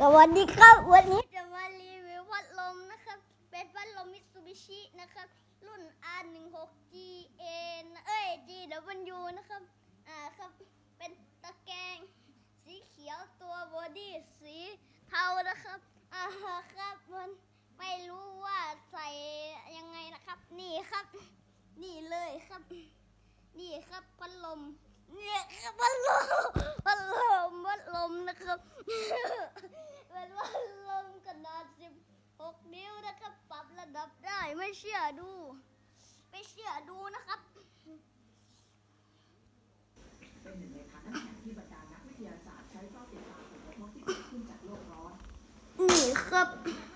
สวัสดีครับ วันนี้จะมารีวิวพัดลมนะครับ เป็นพัดลมมิตซูบิชินะครับ รุ่น R 1 6 G A เอ้ย G W นะครับ อ่าครับ เป็นตะแกรงสีเขียวตัวบอดี้สีเทานะครับ อ่าครับมันไม่รู้ว่าใส่ยังไงนะครับ นี่ครับ นี่เลยครับ นี่ครับพัดลมเนี่ยครับพัดลมพัดลมพัดลมนะครับ เป็นพัดลมขนาด16 นิ้วนะครับ ปรับระดับได้ไม่เชื่อดู ไม่เชื่อดูนะครับเป็นหนึ่งในทางน้ำแข็งที่บรรดานักวิทยาศาสตร์ใช้เฝ้าติดตามผลกระทบที่เกิดขึ้นจากโลกร้อนนี่ครับแ